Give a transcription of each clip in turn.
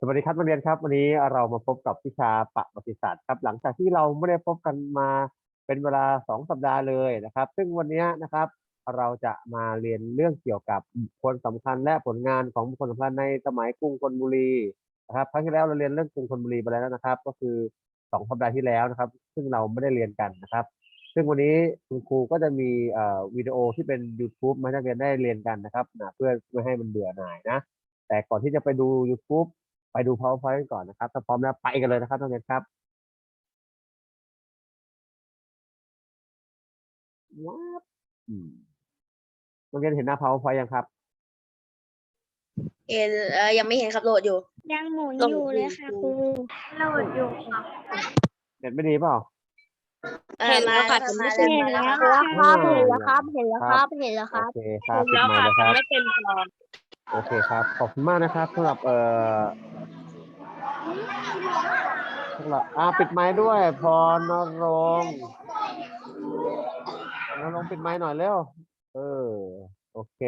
สวัสดีครับนักเรียนครับ วันนี้เรามาพบกับวิชาประวัติศาสตร์ครับ หลังจากที่เราไม่ได้พบกันมาเป็นเวลาสองสัปดาห์เลยนะครับ ซึ่งวันนี้นะครับ เราจะมาเรียนเรื่องเกี่ยวกับบุคคลสำคัญและผลงานของบุคคลสำคัญในสมัยกรุงธนบุรีนะครับครั้งที่แล้วเราเรียนเรื่องกรุงธนบุรีไปแล้วนะครับ ก็คือสองสัปดาห์ที่แล้วนะครับ ซึ่งเราไม่ได้เรียนกันนะครับ ซึ่งวันนี้คุณครูก็จะมีวิดีโอที่เป็น YouTube มาให้นักเรียนได้เรียนกันนะครับนะเพื่อไม่ให้มันเบื่อหน่ายนะแต่ก่อนที่จะไปดู YouTube ไปดู PowerPoint ก่อนนะครับถ้าพร้อมแล้วไปกันเลยนะครับนักเรียนครับว้าวอืมนักเรียนเห็นหน้า PowerPoint ยังครับเห็นเอ่อยังไม่เห็นครับโหลดอยู่ ยังหมุนลงอยู่เลยค่ะครูโหลดอยู่ค่ะเน็ตไม่ดีเปล่าเออมาแล้วค่ะมาเห็นแล้วแล้วมาครับเห็เห็นนแล้แล้ววคครัรับบเห็นแล้วครับเห็นแล้วครับโอเคครับปิดไมค์เลยครับ ไม่เป็นกรอนโอเคครับ ขอบคุณมากนะครับสำหรับเอ่อ สำหรับอ่าปิดไม้ด้วยพรนรงนรงปิดไม้หน่อยเร็วเออโอเค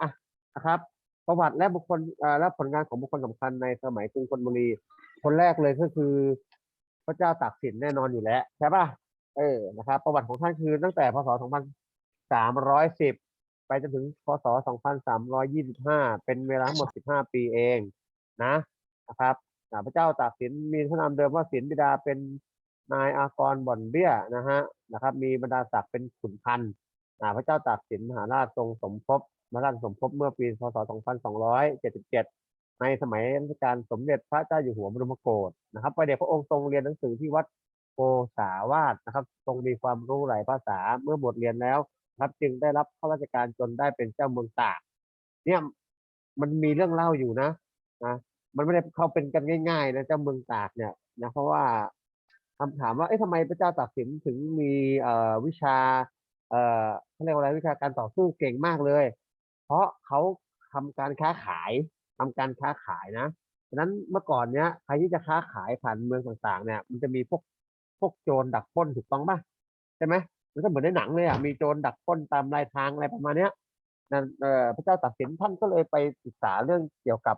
อะนะครับ ประวัติและบุคคลอ่าและผลงานของบุคคลสำคัญในสมัยกรุงธนบุรี คนแรกเลยก็คือ พระเจ้าตากสินแน่นอนอยู่แล้วใช่ป่ะเออนะครับ ประวัติของท่านคือตั้งแต่พศ 2310 ไปจนถึงพศ 2325 เป็นเวลาหมด 15 ปีเองนะนะครับ พระเจ้าตากสินมีพระนามเดิมว่าสินบิดาเป็นนายอากรบ่อนเบี้ยนะฮะนะครับ มีบรรดาศักดิ์เป็นขุนพันธ์พระเจ้าตากสินมหาราชทรงสมภพมหาราชสมภพเมื่อปีพศ 2277 ในสมัยรัชกาลสมเด็จพระเจ้าอยู่หัวบรมโกศนะครับพระเดชพระองค์ทรงเรียนหนังสือที่วัดโพสาวาสนะครับ ทรงมีความรู้หลายภาษาเมื่อบวชเรียนแล้วครับจึงได้รับข้าราชการจนได้เป็นเจ้าเมืองตากเนี่ยมันมีเรื่องเล่าอยู่นะนะ มันไม่ได้เข้าเป็นกันง่ายๆนะเจ้าเมืองตากเนี่ยนะเพราะว่าคำถามว่าเอ๊ะทำไมพระเจ้าตากสินถึงมีเอ่อวิชาเอ่อเขาเรียกว่าอะไรวิชาการต่อสู้เก่งมากเลย เพราะเขาทำการค้าขายทำการค้าขายนะฉะนั้นเมื่อก่อนเนี้ยใครที่จะค้าขายผ่านเมืองต่างๆ เนี่ย มันจะมีพวกพวกโจรดักปล้นถูกต้องป่ะใช่ไหมมันก็เหมือนในหนังเลยอะมีโจรดักปล้นตามรายทางอะไรประมาณเนี้ยนั่นเอ่อพระเจ้าตากสินท่านก็เลยไปศึกษาเรื่องเกี่ยวกับ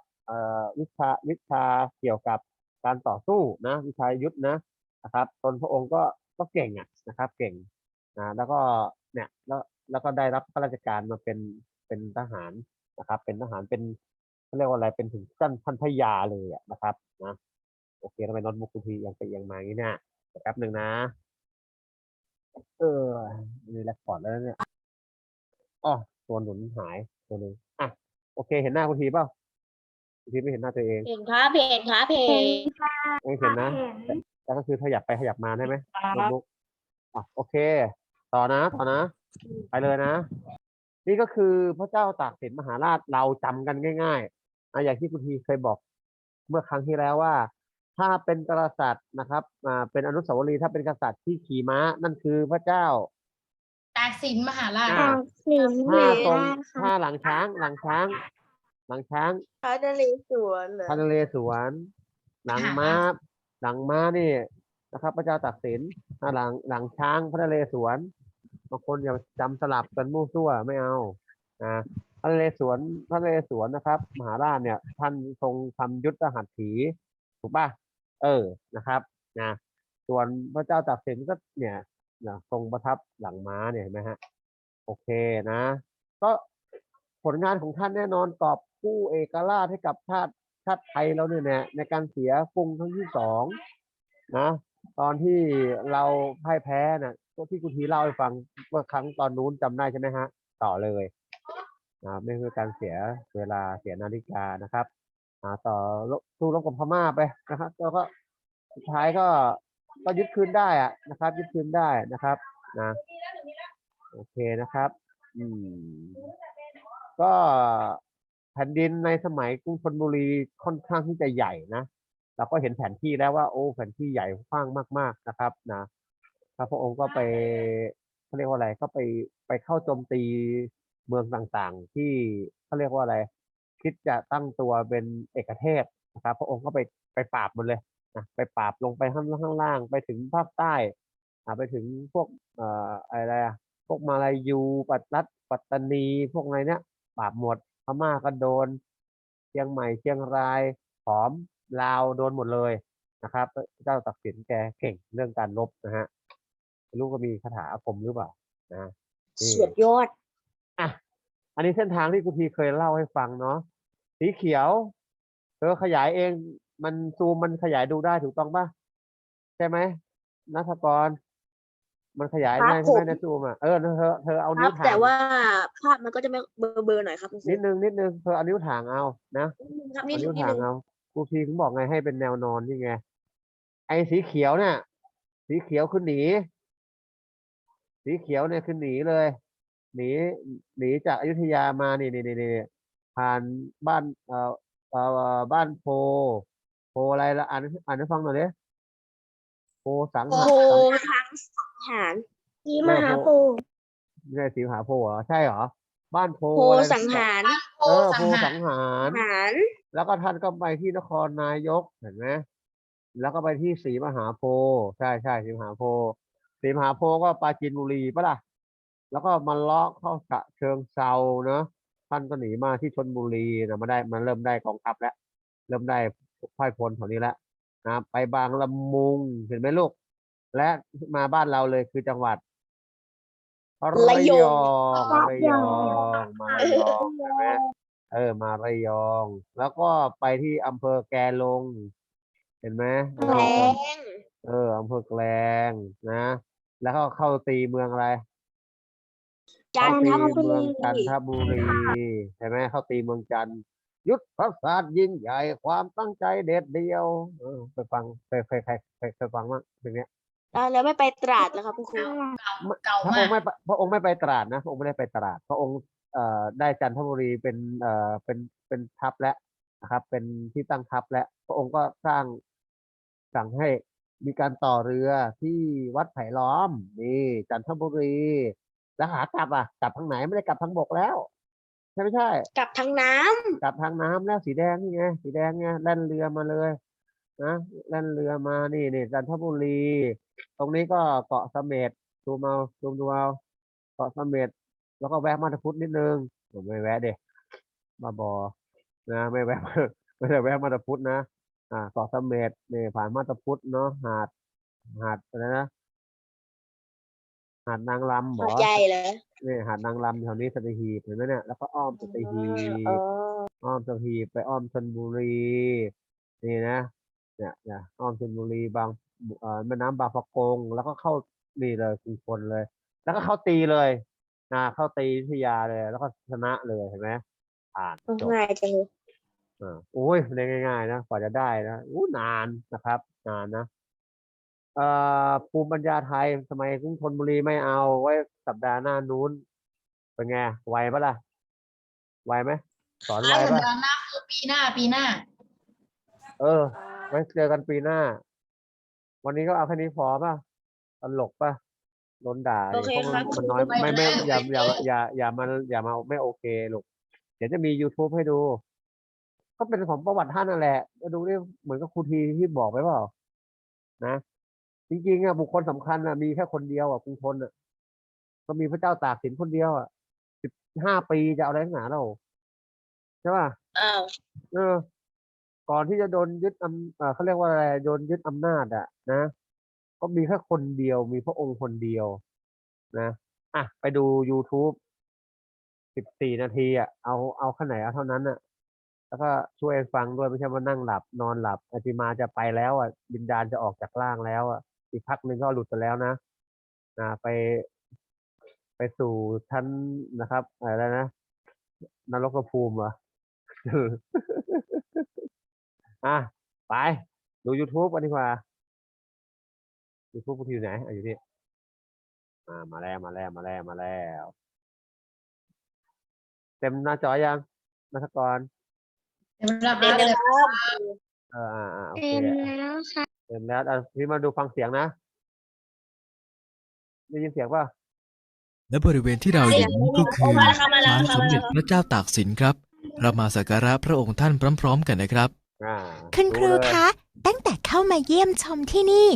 วิชาวิชาเกี่ยวกับการต่อสู้นะวิชายุทธนะนะครับตนพระองค์ก็ก็เก่งอะนะครับ เก่งนะแล้วก็เนี่ยแล้วแล้วก็ได้รับข้าราชการมาเป็นเป็นทหารนะครับ เป็นทหารเป็นเขาเรียกว่าอะไรเป็นถึงชั้นพันพยาเลยอะนะครับนะโอเคทำไมโน้ตบุ๊กคุณทียังไปยังมาอย่างนี้เนี่ยแป๊บหนึ่งนะ เออมีแรคคอร์ดแล้วเนี่ยอ๋อตัวหนุนหายตัวหนึ่งอะโอเค เห็นหน้าคุณทีเปล่า คุณทีไม่เห็นหน้าตัวเองเห็นครับเห็นครับเห็เห็นนค่ะไม่เห็นนะเห็นแล้วก็คือขยับไปขยับมาได้ไหมโน้ตบุ๊กอะโอเค ต่อนะต่อนะ ไปเลยนะ นี่ก็คือพระเจ้าตากสินมหาราชเราจำกันง่ายๆอะอย่างที่คุณทีเคยบอก เมื่อครั้งที่แล้วว่า ถ้าเป็นกษัตริย์นะครับอ่าเป็นอนุสาวรีย์ถ้าเป็นกษัตริย์ที่ขี่ม้า นั่นคือพระเจ้าตากสินมหาราชอ่าตากสินท่าตรงมากค่ะท่าหลังช้างหลังช้าง หลังช้างพระนเรศวรเหรอพระนเรศวรหลังม้าหลังม้านี่นะครับ พระเจ้าตากสินอ่าหลังหลังช้างพระนเรศวรบางคนอย่าจำสลับกันมั่วซั่วไม่เอานะพระนเรศวรพระนเรศวรนะครับ มหาราชเนี่ย ท่านทรงทำยุทธหัตถีถูกป่ะเออนะครับนะส่วนพระเจ้าตากสินก็เนี่ยนะทรงประทับหลังม้าเนี่ยเห็นไหมฮะ โอเคนะ ก็ผลงานของท่านแน่นอนกอบ กู้เอกราชให้กับชาติชาติไทยเราเนี่ยนะในการเสียกรุงครั้งที่สองนะตอนที่เราพ่ายแพ้น่ะก็ที่คุณทีเล่าให้ฟังเมื่อครั้งตอนนู้นจำได้ใช่ไหมฮะ ต่อเลยนะไม่คือการเสียเวลาเสียนาฬิกานะครับอ่าต่อสู้รบกับพม่าไปนะครับแล้วก็สุดท้ายก็ก็ยึดคืนได้อะนะครับ ยึดคืนได้นะครับนะโอเคนะครับ อืม ก็ ผ่นดินในสมัยกรุงธนบุรีค่อนข้างที่จะใหญ่นะเราก็เห็นแผนที่แล้วว่าโอ้แผนที่ใหญ่กว้างมากๆนะครับนะพระพระองค์ก็ไปเขาเรียกว่าอะไรก็ไปไปเข้าโจมตีเมืองต่างๆ ที่เขาเรียกว่าอะไร คิดจะตั้งตัวเป็นเอกเทศนะครับ พระองค์ก็ไปไปปราบหมดเลยนะไปปราบลงไปข้างข้างล่างไปถึงภาคใต้อ่าไปถึงพวกเอ่ออะไรอะพวกมาลายูปัตรัตปัตตานี พวกอะไรเนี้ยปราบหมด ม่าก็โดน เชียงใหม่เชียงรายขอมลาวโดนหมดเลยนะครับพระเจ้าตักสินแกเก่งเรื่องการรบนะฮะไม่รู้ก็มีคาถาอาคมหรือเปล่านะนี่สุดยอดอะอันนี้เส้นทางที่คุณทีเคยเล่าให้ฟังเนาะสีเขียวเธอขยายเองมันซูมมันขยายดูได้ถูกต้องปะใช่ไหมนัทกร มันขยายครับได้ใช่ไหมผมในซูมอะเออเธอเธอเอาคนิ้รัวบถ่างแต่ว่าภาพมันก็จะไม่เบลอเบลอๆหน่อยครับคุณครูนิดนึงนิดนึงเธอเอานิ้วถ่างเอานะครับเอานี่นิ้วนิดถ่างนึงเอาครูทีถึงบอกไงให้เป็นแนวนอนนี่ไงไอ้สีเขียวเนี่ยสีเขียวคือหนี สีเขียวเนี่ยคือหนีเลย หนีหนีจากอยุธยามานี่นี่นี่นี่ผ่านบ้านเอ่อเอ่อบ้านโพโพอะไรละอ่านให้อ่านให้ฟังหน่อยดิโพสังหะโพสังทางสัง หารสีมหาโพธิ์ไม่ใช่สีมหาโพเหรอใช่เหรอบ้านโพโพอะไรสังหารโพเออสัโพงหาสัรงหาร หารแล้วก็ท่านก็ไปที่นครนายกเห็นไหมแล้วก็ไปที่ศรีมหาโพธิ์ใช่ใช่ศรีมหาโพธิ์ศรีมหาโพธิ์ก็ปราจีนบุรีปะล่ะแล้วก็มาเลาะเข้าฉะเชิงเซาเนอะท่านก็หนีมาที่ชนบุรีนะมาได้มันเริ่มได้กองทัพแล้ว เริ่มได้พ่ายพลแถวนี้แล้วนะไปบางละมุงเห็นไหมลูก และมาบ้านเราเลยคือจังหวัดระยองระยองมาระยองใช่ไหมเออ มาระยอง แล้วก็ไปที่อำเภอแกลง เห็นไหมแพงเอออำเภอแกลงนะ แล้วก็เข้าตีเมืองอะไรจันทเข้าบุตีเมืองรีจันทบุรีใช่ไหมเข้าตีเมืองจันท์ยุทธศาสตร์ยิ่งใหญ่ความตั้งใจเด็ดเดียวเออไปฟังเคยเคยเคยเคยเคยฟังมั้งเพลงเนี้ย อ่าแล้วไม่ไปตราดแล้วครับคุณครู เก่าพระอมางกค์ไม่ไปพระองค์ไม่ไปตราดนะพระองค์ไม่ได้ไปตราด พระองค์เอ่อได้จันทบุรีเป็นเอ่อเป็นเป็นทัพแล้วนะครับ เป็นที่ตั้งทัพแล้วพระองค์ก็สร้างสั่งให้มีการต่อเรือที่วัดไผ่ล้อมนี่จันทบุรี แล้วหากลับอะกลับทางไหนไม่ได้กลับทางบกแล้ว ใช่ไม่ใช่ กลับทางน้ำ กลับทางน้ำแล้วสีแดงนี่ไงสีแดงเนี่ยแล่นเรือมาเลยนะแล่นเรือมานี่นี่จันทบุรี ตรงนี้ก็เกาะเสม็ดดูมาดูดูเอาเกาะเสม็ดแล้วก็แวะมาตาพุธนิดนึงผมไม่แวะเด็มาบอนะไม่แวะไม่ได้แวะมาตาพุธนะอ่าเกาะเสม็ดนี่ผ่านมาตาพุธเนาะหาดหาดอะไรนะหาดนางรำเหรหาดอใหญ่เลยนี่หาดนางรำแถวนี้สัตหีบเห็นไหมเนี่ยแล้วก็อ้อมสัตหีบเอออ้อมสัตหีบไปอ้อมชนบุรีนี่นะเนี่ยเนี่ยอ้อมชนบุรีบางเอ่อ แม่น้ำบางปะกง แล้วก็เข้านี่เลยกรุงธนเลย แล้วก็เข้าตีเลยนะเข้าตีอยุธยาเลย แล้วก็ชนะเลยเห็นไหมผ่านจบง่ายจังเลยอ่าโอ้ยไม่ได้ง่ายๆนะกว่าจะได้นะอู้นานนะครับ นานนะเอ่อภูมิปัญญาไทยทำไมกรุงธนบุรีไม่เอาไว้สัปดาห์หน้านู้นเป็นไงไวปะล่ะไวไหมสอนไวสัปปะดาห์หน้าคือปีหน้าปีหน้า เออไว้เจอกันปีหน้า วันนี้ก็เอาแค่นี้พอป่ะตลกป่ะโดนด่าโอดิเคเพราะมันครับมันน้อยไปไม่ไม่แล้วอย่าไปอย่าแล้วอย่าอย่ามาอย่ามาไม่โอเคลูกเดี๋ยวจะมี youtube ให้ดู ก็เป็นของประวัติท่านนั่นแหละก็ดูนี่เหมือนกับครูทีที่บอกไปเปล่า นะจริงๆอะบุคคลสำคัญอะมีแค่คนเดียวอะกรุงทนอะ ก็มีพระเจ้าตากสินคนเดียวอะสิบห้าปีจะเอาอะไรทั้งหนาเราใช่ป่ะอ้าวเออ ก่อนที่จะโดนยึดอำเอ่อเขาเรียกว่าอะไรโดนยึดอำนาจอะนะ ก็มีแค่คนเดียว มีพระองค์คนเดียว นะอะไปดู YouTube สิบสี่นาทีอะเอาเอาแค่ไหนเอาเท่านั้นอะแล้วก็ช่วยฟังด้วยไม่ใช่ว่านั่งหลับ นอนหลับอาติมาจะไปแล้วอะวิญญาณจะออกจากร่างแล้วอะอีกพักหนึ่งก็หลุดไปแล้วนะนะไปไปสู่ชั้นนะครับอะไรนะนรกภูมิเหรอ อะไป ดู YouTube กันดีกว่า YouTube พวกที่อยู่ไหนอะอยู่นี่อ่ามาแล้วมาแล้วมาแล้วมาแล้ว เต็มหน้าจอยังนักกรเดี๋ยวรับเด็กได้นะเลยครับเอออ่าอ่าโอเคเต็มแล้วค่ะเต็มแล้วอะพี่มาดูฟังเสียงนะได้ยินเสียงป่ะและบริเวณที่เราอยู่นี้ก็คือมาแล้วครับมาแล้วศาลครับสมมาเด็แล้จวพระเจ้าตากสินครับ เรามาสักการะพระองค์ท่านพร้อม ๆ กันนะครับอ่า คุณครูดูเลยคะ ตั้งแต่เข้ามาเยี่ยมชมที่นี่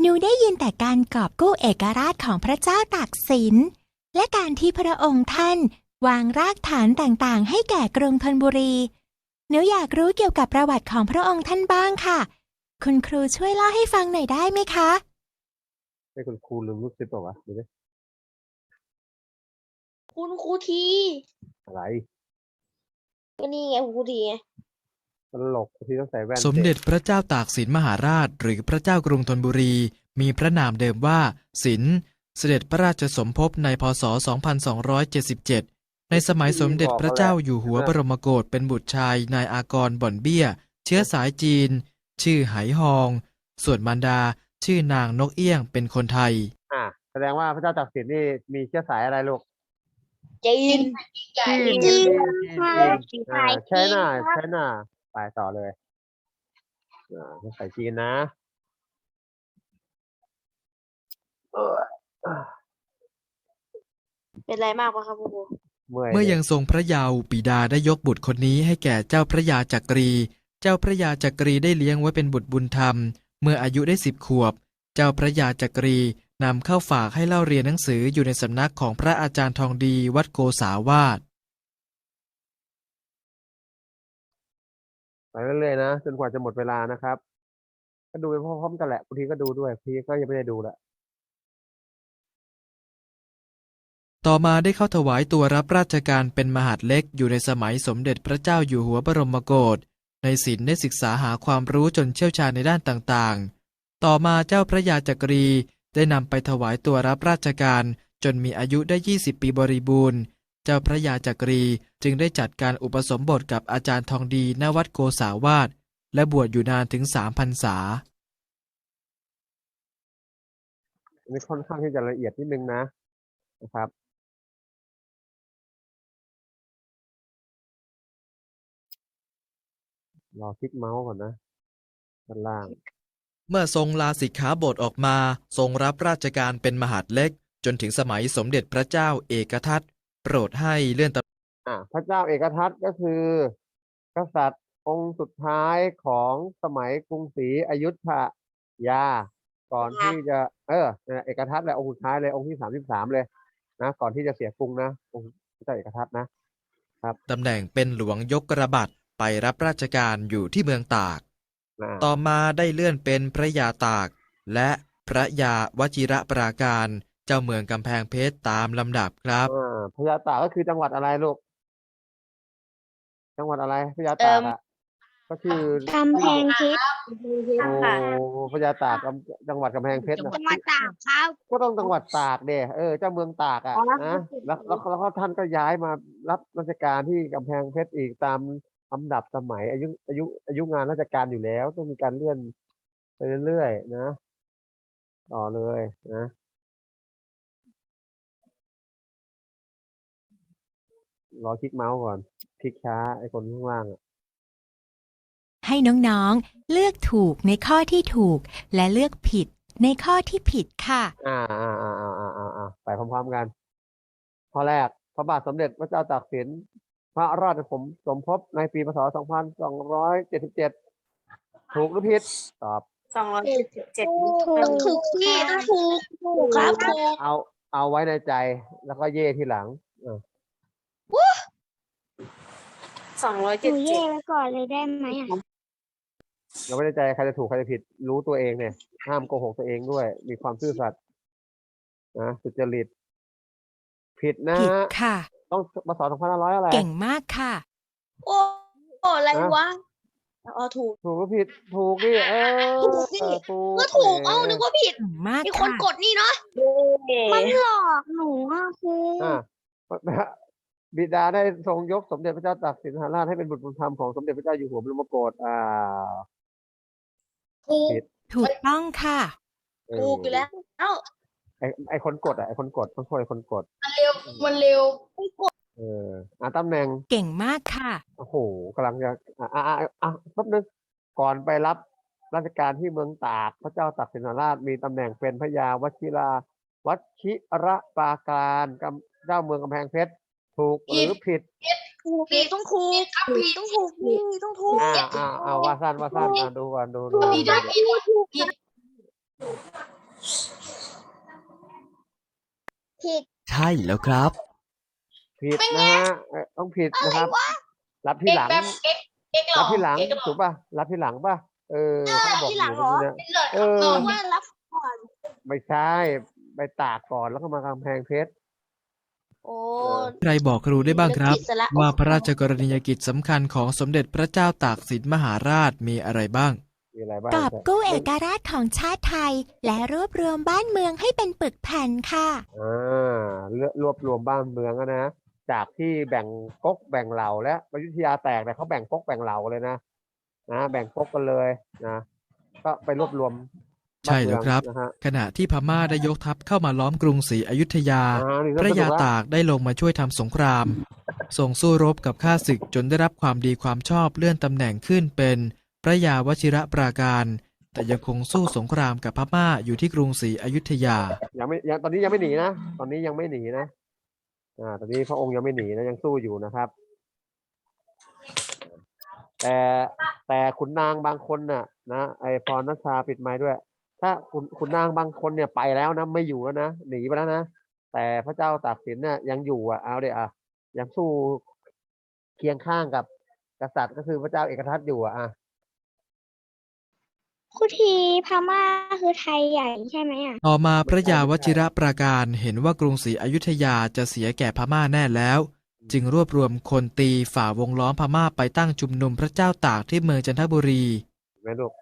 หนูได้ยินแต่การกอบกู้เอกราชของพระเจ้าตากสิน และการที่พระองค์ท่าน วางรากฐานต่างๆ ให้แก่กรุงธนบุรี หนูอยากรู้เกี่ยวกับประวัติของพระองค์ท่านบ้างค่ะ คุณครูช่วยเล่าให้ฟังหน่อยได้ไหมคะให้คุณครูลืมรูปซิปเปล่าวะดูดิคุณครูที อะไรก็นี่ไงคุณครูทีไง ตลกที่ต้องใส่แว่นสมเด็จพระเจ้าตากสินมหาราช หรือพระเจ้ากรุงธนบุรี มีพระนามเดิมว่า สิน เสด็จพระราชสมภพในพศ 2277 ในสมัยสมเด็จพระเจ้าอยู่หัวบรมโกศเป็นบุตรชายนายอากรบ่อนเบี้ย เชื้อสายจีน ชื่อไหหอง ส่วนมารดาชื่อนางนกเอี้ยงเป็นคนไทย อ่าแสดงว่าพระเจ้าตากสินนี่มีเชื้อสายอะไรลูกจีนใหญ่จีนจีนจีนอ่าใช่น่ะใช่น่ะ ไปต่อเลยอ่าใส่จีนนะเออเป็นไรมากปะครับคุณครูเมื่อยเมื่อยังทรงพระเยาว์บิดาได้ยกบุตรคนนี้ให้แก่เจ้าพระยาจักรี เจ้าพระยาจักรีได้เลี้ยงไว้เป็นบุตรบุญธรรม เมื่ออายุได้สิบขวบ เจ้าพระยาจักรีนำเข้าฝากให้เล่าเรียนหนังสืออยู่ในสำนักของพระอาจารย์ทองดีวัดโกษาวาส ไปเรื่อยๆนะจนกว่าจะหมดเวลานะครับ ก็ดูไปพร้อมๆกันแหละบางทีก็ดูด้วยบางทีก็ยังไม่ได้ดูแหละต่อมาได้เข้าถวายตัวรับราชการเป็นมหาดเล็กอยู่ในสมัยสมเด็จพระเจ้าอยู่หัวบรมโกศในศิลป์ได้ศึกษาหาความรู้จนเชี่ยวชาญในด้านต่างๆ ต่อมาเจ้าพระยาจักรีได้นำไปถวายตัวรับราชการจนมีอายุได้ 20 ปีบริบูรณ์ เจ้าพระยาจักรีจึงได้จัดการอุปสมบทกับอาจารย์ทองดีณวัดโกษาวาสและบวชอยู่นานถึงสามพรรษาอันนี้ค่อนข้างที่จะละเอียดนิดนึงนะนะครับ รอคลิกเมาส์ก่อนนะด้านล่าง เมื่อทรงลาสิกขาบทออกมา ทรงรับราชการเป็นมหาดเล็ก จนถึงสมัยสมเด็จพระเจ้าเอกทัต โปรดให้เลื่อนตำอ่าพระเจ้าเอกทัตก็คือ กษัตริย์องค์สุดท้ายของสมัยกรุงศรีอยุธยา ก่อนที่จะ เออนั่นแหละเอกทัตแหละองค์สุดท้ายเลยองค์ที่สามสิบสามเลยนะก่อนที่จะเสียกรุงนะองค์พระเจ้าเอกทัตนะตำแหน่งเป็นหลวงยกกระบัดไปรับราชการอยู่ที่เมืองตากนะต่อมาได้เลื่อนเป็นพระยาตาก และพระยาวชิระปราการ เจ้าเมืองกำแพงเพชรตามลำดับครับ อ่าพญาตากก็คือจังหวัดอะไรลูก จังหวัดอะไรพญาตากอะก็คือกำแพงเพชรโอ้พญาตากกำจังหวัดกำแพงเพชรนะจังหวัดตากครับ ก็ต้องจังหวัดตากเด้เออเจ้าเมืองตากอะนะแล้วแล้วแล้วก็ท่านก็ย้ายมารับราชการที่กำแพงเพชรอีกตามลำดับสมัย อายุอายุอายุงานราชการอยู่แล้วต้องมีการเลื่อนไปเรื่อยๆนะ ต่อเลยนะ รอคลิกเมาส์ก่อน คลิกช้าไอ้คนข้างล่างอะให้น้องๆ เลือกถูกในข้อที่ถูก และเลือกผิดในข้อที่ผิดค่ะอ่าอ่าอ่าอ่าอ่าอ่าอ่าไปพร้อมๆกัน ข้อแรก พระบาทสมเด็จพระเจ้าตากสิน พระราชสมสมภพในปีพศ 2277 ถูกหรือผิด ตอบ สองร้อยเจ็ดสิบเจ็ดต้องถูกที่ต้องถูกถูกครับถูก เอา เอาไว้ในใจ แล้วก็เย่ที่หลังเออ สองร้อยหเจ็ดนูเจ็แย่ดไว้ก่อนเลยได้ไหมอะเอาไว้ในใจใครจะถูกใครจะผิด รู้ตัวเองเนี่ย ห้ามโกหกตัวเองด้วย มีความซื่อสัตย์นะสุจริต ผิดนะ ผิดฮะค่ะ ต้องพศ2500อะไร เก่งมากค่ะ โอ้โอ้อะไรวะอ๋อถูก ถูกหรือผิด ถูกดิเออถูกสิเออถูกก็ถูกแหมเอ้านึกว่าผิด เก่งมากมีคนค่ะ กดนี่เนาะ มันหลอกหนูอะครู อ่า บิดาได้ทรงยกสมเด็จพระเจ้าตากสินมหาราชให้เป็นบุตรบุญธรรมของสมเด็จพระเจ้าอยู่หัวบรมโกศอ่าถูกผิดถูกต้องค่ะเออถูกอยู่แล้ว เอ้า ไอไอคนกดอะไอคนกดต้องช่วยคนกด มันเร็ว มันเร็วเอออ่าตำแหน่ง เก่งมากค่ะ โอ้โหกำลังจะอ่าอ่าอ่าอะแป๊บนึงก่อนไปรับราชการที่เมืองตากพระเจ้าตากสินมหาราชมีตำแหน่งเป็นพระยาวชิราวัชิระปราการกำเจ้าเมืองกำแพงเพชร ถูกหรือผิดถูกพี่ต้องถูกพี่ต้องถูกพี่ต้องถูกอ่าอ่าอ่าว่าสั้นว่าสั้นอ่าดูก่อนดูดูผิดนะผิดผิดผิดใช่แล้วครับ ผิดนะฮะเอ่อต้องผิดนะครับ รับที่เอกหลังแบบเอกเอกหรรัอบที่หลังเก๊กหรอถูกป่ะรับที่หลังป่ะเออเขาบอกที่อหลังยู่เหรอนะเป็นหลอดเอคำนอองว่ารับก่อนไม่ใช่ไปตากก่อนแล้วก็มากำแพงเพชร โอ้ใครบอกครูได้บ้างครับ นึกผิดซะละว่าพระราชกรณียกิจสำคัญของสมเด็จพระเจ้าตากสินมหาราชมีอะไรบ้าง มีอะไรบ้างกอบกู้เอกราชของชาติไทย และรวบรวมบ้านเมืองให้เป็นปึกแผ่นค่ะ อ่าเลือกรวบรวมบ้านเมืองอะนะ จากที่แบ่งก๊กแบ่งเหล่าและอยุธยาแตกเนี่ยเขาแบ่งก๊กแบ่งเหล่าเลยนะนะแบ่งก๊กกันเลยนะ ก็ไปรวบรวม ใช่แล้วครับานเมืองนะฮะ ขณะที่พม่าได้ยกทัพเข้ามาล้อมกรุงศรีอยุธยา อ่านี่พเมระสนุยากละตากได้ลงมาช่วยทำสงคราม ส่งสู้รบกับข้าศึกจนได้รับความดีความชอบเลื่อนตำแหน่งขึ้นเป็น พระยาวชิระปราการ แต่ยังคงสู้สงครามกับพม่าอยู่ที่กรุงศรีอยุธยา ยังไม่ยังตอนนี้ยังไม่หนีนะ ตอนนี้ยังไม่หนีนะ อ่า ตอนนี้พระองค์ยังไม่หนีนะยังสู้อยู่นะครับ แต่แต่ขุนนางบางคนน่ะ นะไอพรนัชชาปิดไม้ด้วย ถ้าขุนขุนนางบางคนเนี่ยไปแล้วนะไม่อยู่แล้วนะหนีไปแล้วนะแต่พระเจ้าตากสินเนี่ยยังอยู่อะเอาเดี๋ยวอะยังสู้เคียงข้างกับกษัตริย์ก็คือพระเจ้าเอกทัตอยู่อะอะครูทีพม่าคือไทยใหญ่ใช่ไหมอะ ต่อมาพระยาวชิระปราการเห็นว่ากรุงศรีอยุธยาจะเสียแก่พม่าแน่แล้ว จึงรวบรวมคนตีฝ่าวงล้อมพม่าไปตั้งชุมนุมพระเจ้าตากที่เมืองจันทบุรี แม่ลูกะครับ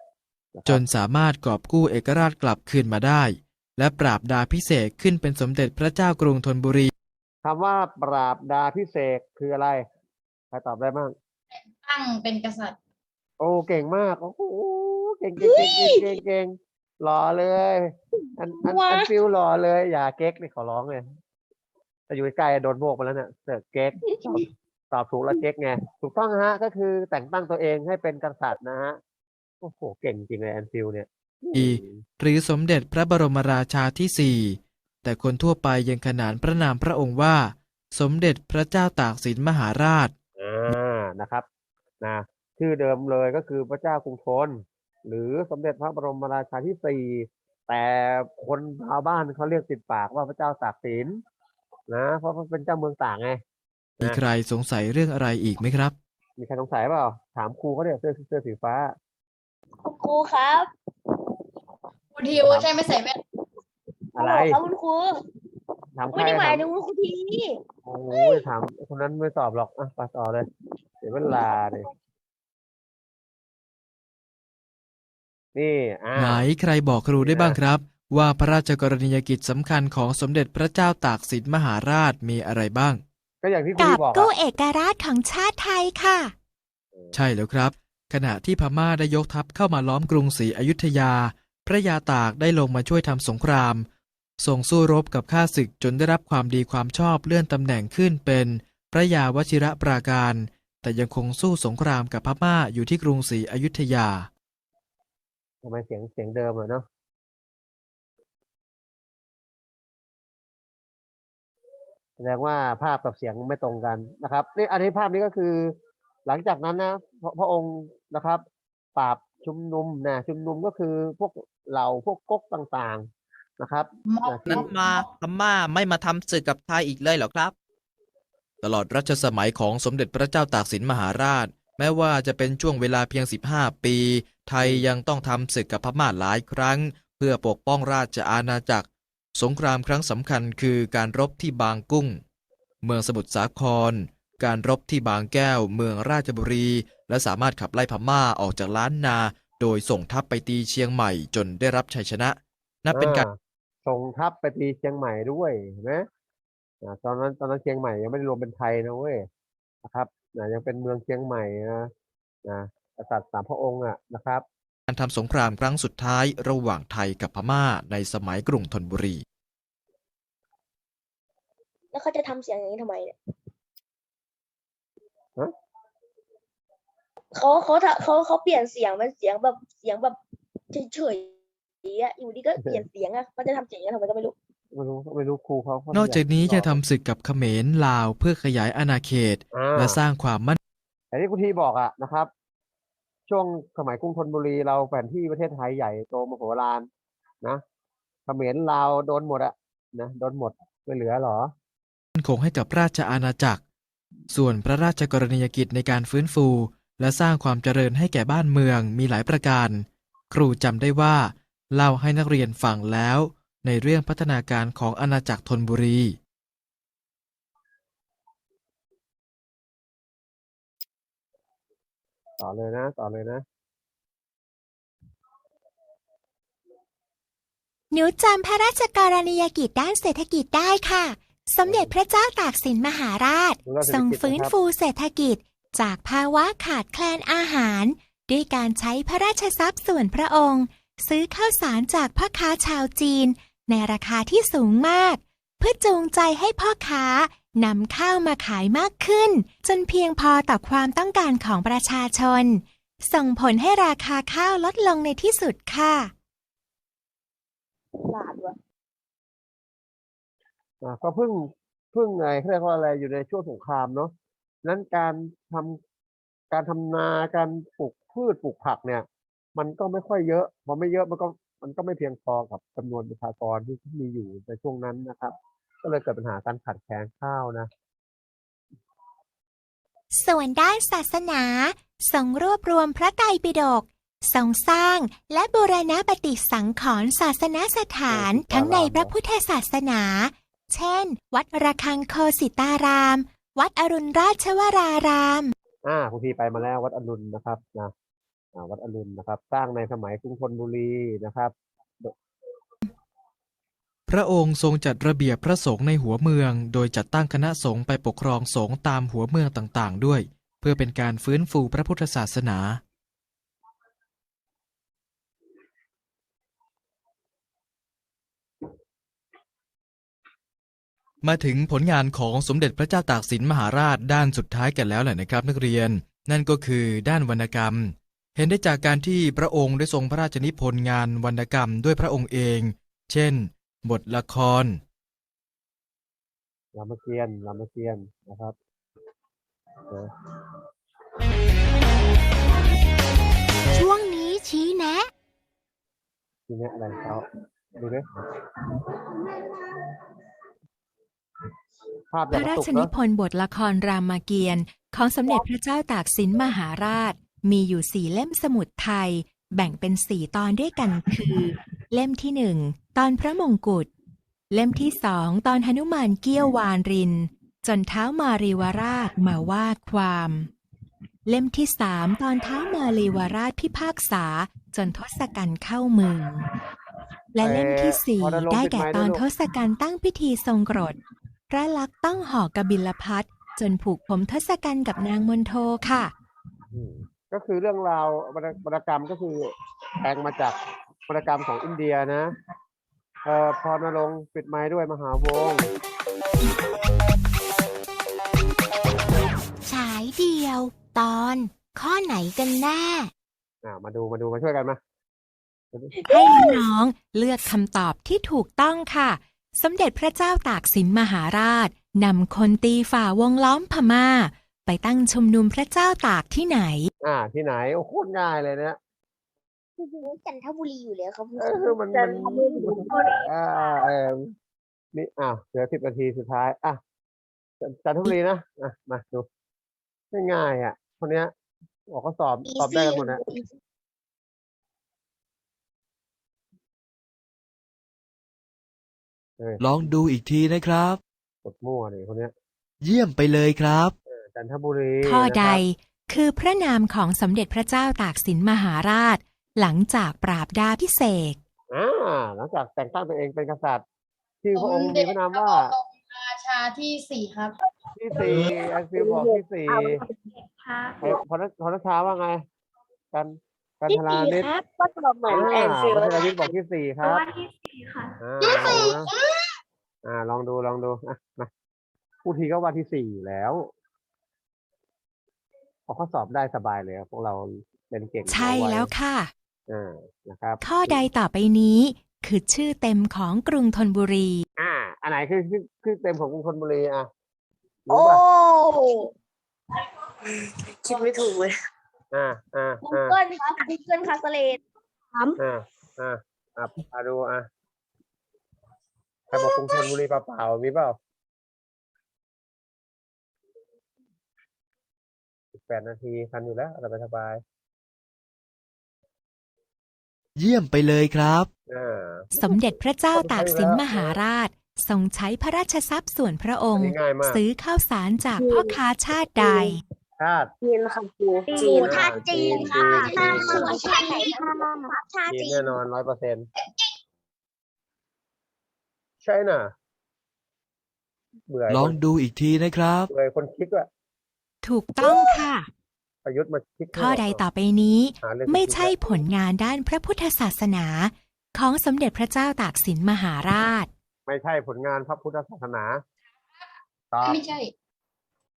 จนสามารถกอบกู้เอกราชกลับคืนมาได้ และปราบดาพิเศษกขึ้นเป็นสมเด็จพระเจ้ากรุงธนบุรี คำว่าปราบดาพิเศษกคืออะไรใครตอบได้บ้างตั้งเป็นกษัตริย์ โอ้เก่งมากโอ้โหเก่งเก่งเก่งเก่งเก่งเก่งหล่อเลย อันอันว้า อันฟิวหล่อเลย อย่าเก๊กนี่ขอร้องเลยแต่อยู่ใกล้ๆโดนโบกไปแล้วเนี่ยเสือกเก๊กตอบตอบถูกแล้วเก๊กไงถูกต้องฮะก็คือแต่งตั้งตัวเองให้เป็นกษัตริย์นะฮะ โอ้โห เก่งจริงเลยแอนฟิลเนี่ยอีหรือสมเด็จพระบรมราชาที่สี่แต่คนทั่วไปยังขนานพระนามพระองค์ว่า สมเด็จพระเจ้าตากสินมหาราชอ่านะครับนะชื่อเดิมเลยก็คือพระเจ้ากรุงธนหรือสมเด็จพระบรมราชาที่สี่แต่คนชาวบ้านเขาเรียกติดปากว่าพระเจ้าตากสินนะเพราะเขาเป็นเจ้าเมืองตากไงมีใครสงสัยเรื่องอะไรอีกไหมครับ มีใครสงสัยเปล่าถามครูเขาเนี่ยเสื้อเสื้อสีฟ้า คุณครูครับคุณทีว่าใช่ไม่ใส่แว่นอะไรครับคุณครูถามใครไม่ได้หมายถามถึงคุณครูทีโอ้ยถามคนนั้นไม่ตอบหรอกอะไปต่อเลยเสียเวลาเลยนี่อ่าไหนใครบอกครูได้บ้างครับ ว่าพระราชกรณียกิจสำคัญของสมเด็จพระเจ้าตากสินมหาราชมีอะไรบ้าง ก็อย่างที่คกรูอบบอกกู้อะเอกราชของชาติไทยค่ะ ใช่แล้วครับ ขณะที่พม่าได้ยกทัพเข้ามาล้อมกรุงศรีอยุธยา พระยาตากได้ลงมาช่วยทำสงครามส่งสู้รบกับข้าศึกจนได้รับความดีความชอบเลื่อนตำแหน่งขึ้นเป็น พระยาวชิระปราการ แต่ยังคงสู้สงครามกับพม่าอยู่ที่กรุงศรีอยุธยาทำไมเสียงเสียงเดิมเหรอเนาะแสดงว่าภาพกับเสียงไม่ตรงกันนะครับนี่อันนี้ภาพนี้ก็คือ หลังจากนั้นนะพระพระองค์นะครับปราบชุมนุมนะชุมนุมก็คือพวกเหล่าพวกก๊กต่างๆนะครับม็อบนะที่นั้นมาพม่าไม่มาทำศึกกับไทยอีกเลยเหรอครับ ตลอดรัชสมัยของสมเด็จพระเจ้าตากสินมหาราช แม้ว่าจะเป็นช่วงเวลาเพียง 15 ปี ไทยยังต้องทำศึกกับพม่าหลายครั้ง เพื่อปกป้องราชอาณาจักร สงครามครั้งสำคัญคือการรบที่บางกุ้ง เมืองสมุทรสาคร การรบที่บางแก้วเมืองราชบุรี และสามารถขับไล่พม่าออกจากล้านนา โดยส่งทัพไปตีเชียงใหม่จนได้รับชัยชนะ นับเป็นการอ่ส่งทัพไปตีเชียงใหม่ด้วยเห็นไหมอ่าตอนนั้นตอนนั้นเชียงใหม่ยังไม่ได้รวมเป็นไทยนะเว้ยนะครับนะยังเป็นเมืองเชียงใหม่นะนะกษัตริย์สามพระองค์อะนะครับการทำสงครามครั้งสุดท้ายระหว่างไทยกับพม่าในสมัยกรุงธนบุรี แล้วเขาจะทำเสียงอย่างนี้ทำไมเนี่ยฮะ เขาเขาทำเขาเขาเปลี่ยนเสียงเป็นเสียงแบบเสียงแบบเฉยๆอะอยู่ดีก็เปลี่ยนเสียงอะเขาจะทำเสียงอย่างนี้ทำไมก็ไม่รู้ไม่รู้ไม่รู้ครูเขาเขานอกจากนี้อยจะทำศึกกับเขมรลาวเพื่อขยายอาณาเขตอ่าและสร้างความมั่นแต่ที่คุณทีบอกอะนะครับ ช่วงสมัยกรุงธนบุรีเราแผนที่ประเทศไทยใหญ่โตมโหฬารนะเขมรลาวโดนหมดอะนะโดนหมดไม่เหลือหรอคงให้กับราชอาณาจักร ส่วนพระราชกรณียกิจในการฟื้นฟู และสร้างความเจริญให้แก่บ้านเมืองมีหลายประการ ครูจำได้ว่า เล่าให้นักเรียนฟังแล้ว ในเรื่องพัฒนาการของอาณาจักรธนบุรี ต่อเลยนะ ต่อเลยนะ หนูจำพระราชกรณียกิจด้านเศรษฐกิจได้ค่ะ สมเด็จพระเจ้าตากสินมหาราชดูแลเศรษฐกิจทรงฟื้นนะครับฟูเศรษฐกิจ จากภาวะขาดแคลนอาหาร ด้วยการใช้พระราชทรัพย์ส่วนพระองค์ ซื้อข้าวสารจากพ่อค้าชาวจีน ในราคาที่สูงมาก เพื่อจูงใจให้พ่อค้านำข้าวมาขายมากขึ้น จนเพียงพอต่อความต้องการของประชาชน ส่งผลให้ราคาข้าวลดลงในที่สุดค่ะ หลาดว่ะ อ่าก็เพิ่งเพิ่งไงเขาเรียกว่าอะไรอยู่ในช่วงสงครามเนาะนั้นการทำการทำนาการปลูกพืชปลูกผักเนี่ย มันก็ไม่ค่อยเยอะพอไม่เยอะมันก็มันก็ไม่เพียงพอกับจำนวนประชากรที่มีอยู่ในช่วงนั้นนะครับ ก็เลยเกิดปัญหาการขาดแคลนข้าวนะ ส่วนด้านศาสนาทรงรวบรวมพระไตรปิฎกทรงสร้างและบูรณปฏิสังขรณ์ศาสนสถานโอ้ทั้งในติดตารามพระพุทธศาสนา เช่น วัดระฆังโคสิตาราม วัดอรุณราชวราราม อ่าคุณทีไปมาแล้ววัดอรุณนะครับนะอ่าวัดอรุณนะครับ สร้างในสมัยกรุงธนบุรีนะครับ พระองค์ทรงจัดระเบียบพระสงฆ์ในหัวเมือง โดยจัดตั้งคณะสงฆ์ไปปกครองสงฆ์ตามหัวเมืองต่างๆ ด้วย เพื่อเป็นการฟื้นฟูพระพุทธศาสนา มาถึงผลงานของสมเด็จพระเจ้าตากสินมหาราชด้านสุดท้ายกันแล้วแหละนะครับ นักเรียน นั่นก็คือด้านวรรณกรรม เห็นได้จากการที่พระองค์ได้ทรงพระราชนิพนธ์งานวรรณกรรมด้วยพระองค์เอง เช่น บทละครรามเกียรติ์รามเกียรติ์นะครับนะช่วงนี้ชี้แนะทีเนี้ยอะไรเขาดูดิภา พพอย่างระกราระตุกชนิเนาะพนธ์บทละครรามเกียรติ์ของสมเด็จพระเจ้าตากสินมหาราช มีอยู่สี่เล่มสมุดไทย แบ่งเป็นสี่ตอนด้วยกันคือ เล่มที่หนึ่งตอนพระมงกุฎเล่มที่สองตอนหนุมานเกี้ยววานริน จนเท้ามารีวราชมาว่าความ เล่มที่สามตอนเท้ามารีวราชพิพากษาจนทศกัณฐ์เข้าเมืองและเล่มที่สี่เอ่อพอได้ลงได้ปิดแก่ไมค์ตอนด้วยลูกทศกัณฐ์ตั้งพิธีทรงกรด พระลักษณ์ต้องห่อกบิลพัทจนผูกผมทศกัณฐ์กับนางมนโทค่ะ อืมก็คือเรื่องราววรรณวรรณกรรมก็คือแปลงมาจากวรรณกรรมของอินเดียนะ เอ่อพรณรงค์ปิดไม้ด้วยมหาวงศ์ฉายเดียว ตอน ข้อไหนกันแน่ อ่ามาดูมาดูมาช่วยกันมาให้น้องๆเลือกคำตอบที่ถูกต้องค่ะ สมเด็จพระเจ้าตากสินมหาราชนำคนตีฝ่าวงล้อมพม่า ไปตั้งชุมนุมพระเจ้าตากที่ไหน อ่า ที่ไหนโอ้โคตรง่ายเลยนะจันทบุรีอยู่แล้วครับเออมันมันอ่าเออนี่อะเหลือสิบนาทีสุดท้าย อะจันจันทบุรีนะอะมาดูง่ายๆอะคนเนี้ยบอกเขาสอบสอบได้กันหมดนะ เออลองดูอีกทีนะครับ กดมั่วนี่คนเนี้ยเยี่ยมไปเลยครับจันทบุรีข้อใดนะครับคือพระนามของสมเด็จพระเจ้าตากสินมหาราช หลังจากปราบดาพิเศษกอ่าหลังจากแต่งตั้งตัวเองเป็นกษัตริย์ชื่อพระองค์สมมีเด็จพระนามพระว่าบรมราชาที่สี่ครับที่สี่อันฟิลบอกที่สี่เอ้ยพรณพรณชาว่าไงกัน กันที่ธราสี่นิดครับก็ตอบเหมือนแออ่านฟิลพัชรวิทย์บอกที่สี่ครับที่สี่ค่ะ อ่าลองดูนะอ่า ลองดูลองดูอะมาพูดทีก็ว่าที่สี่อยู่แล้วพอเขาสอบได้สบายเลยครับพวกเราเป็นเก่งใช่หัไแล้วค่ะ อ่านะครับ ข้อใดต่อไปนี้ คือชื่อเต็มของกรุงธนบุรี อ่า อันไหนคือคือคือเต็มของกรุงธนบุรีอะรู้โอ้ป่ะคิดไม่ถูกเลย อ่าอ่ากูอ่าเกิลครับกูเกิลคาสเลตถามอ่าอ่าอ่าอ่าดูอะใครบอกกรุงธนบุรีเปล่าๆมีเปล่าแปดนาทีทันอยู่แล้วสบายสบายเยี่ยมไปเลยครับ ๆอ่า สมเด็จพระเจ้าตากสินมหาราช ทรงใช้พระราชทรัพย์ส่วนพระออังนค์ นี้ง่ายมาก ซื้อข้าวสารจากพ่อค้าชาติใด ชาติ จีนค่ะครูจีนชาติจีนจีค่ะนจีนชาติไหนค่ะชาติจีนจีนแน่นอนร้อยเปอร์เซ็นต์ใช่น่ะเบื่อลองคนดูอีกทีนะครับ เบื่อคนคิดว่าถูกต้องค่ะ ประยุทธ์มาคิดข้อใดต่อไปนี้หาเรื่องไม่คิดใช่ผลงานด้านพระพุทธศาสนา ของสมเด็จพระเจ้าตากสินมหาราช ไม่ใช่ผลงานพระพุทธศาสนาตอบไม่ใช่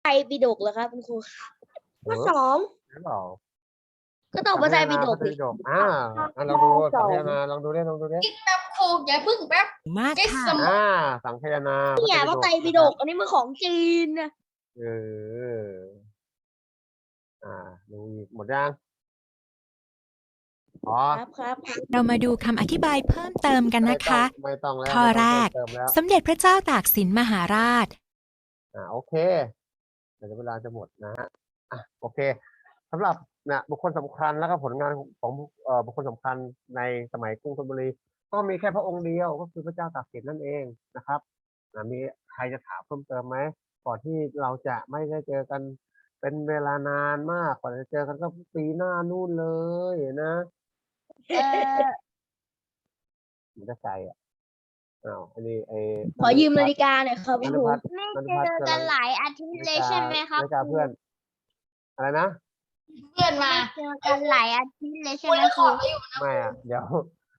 ไตรปิฎกเหรอครับคุณครูเอข้ออสองหรือเปล่าก็ตอบว่าไตรปิฎกพระไตรสิปิฎกอ่าอะลองดูสังขยานาลองดูดิลองดูดิแป๊บครูอย่าเพึ่งแป๊บมากเก็ตค่ะสมอ่าสังขยานาเนี่ยพว่าระไตรปิฎกนะครับอันนี้มันของจีนนะเอออ่าดูอีกหมดยังอ๋อครับครับครับเรามาดูคำอธิบายเพิ่มเติมกันนะคะ ไม่ต้องไม่ต้องแล้วข้อไม่ต้องแรกเติมแล้วสมเด็จพระเจ้าตากสินมหาราช อ่าโอเค เดี๋ยวเวลาจะหมดนะฮะอะโอเคสำหรับนะบุคคลสำคัญแล้วก็ผลงานของของเอ่อบุคคลสำคัญในสมัยกรุงธนบุรี ก็มีแค่พระองค์เดียวก็คือพระเจ้าตากสินนั่นเองนะครับนะมีใครจะถามเพิ่มเติมไหมก่อนที่เราจะไม่ได้เจอกันเป็นเวลานานมากกว่าจะเจอกันก็ปีหน้านู่นเลยนะเอ่อมันจะใจอะ อ้าวอันนี้ไอ้ขอยืมนาฬิกาหน่อยครับนัคุณนครูพัฒน์ไม่นันเจพัฒอน์กันกำลังหลายอาทิตย์เลยใช่ไหมครับนาฬิกาเพื่อน อะไรนะเพื่อนมาเจอกันหลายอาทิตย์เลยใช่คุณไหมแล้วคขรูอไปอยู่ไม่อะเดี๋ยว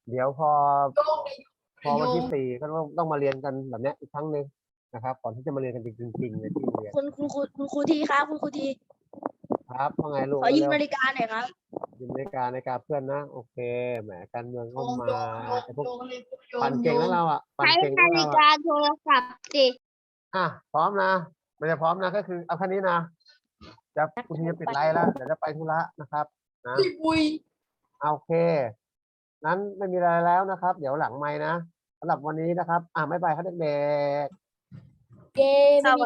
เดี๋ยวพอโยงดิพอวันที่สี่ก็ต้องต้องมาเรียนกันแบบเนี้ยอีกครั้งหนึ่งนะครับ ก่อนที่จะมาเรียนกันจริงๆในที่เรียนคุณคุณครูคุณครูทีครับคุณครูที ครับว่าไงลูกขอยืมเร็วนาฬิกาหน่อยครับยืมนาฬิกานาฬิกาเพื่อนนะ โอเค แหมการเมืองโยก็งมาโยงโยงไอ้พวกโยงเลยโยงปั่นเก่งแล้วเราอะปั่นใช้เก่งแล้นาวฬิเรากาอะโทรศัพท์สิอะพร้อมนะไม่ได้พร้อมนะก็คือเอาแค่นี้นะจะคุณทีจะปิดไลน์แล้วเดี๋ยวจะไปธุระนะครับนะพี่บุยเอาโอเค นั้นไม่มีอะไรแล้วนะครับ เดี๋ยวหลังไม้นะสำหรับวันนี้นะครับ อ่าไม่ไปครับเด็กๆเย้ไม่มี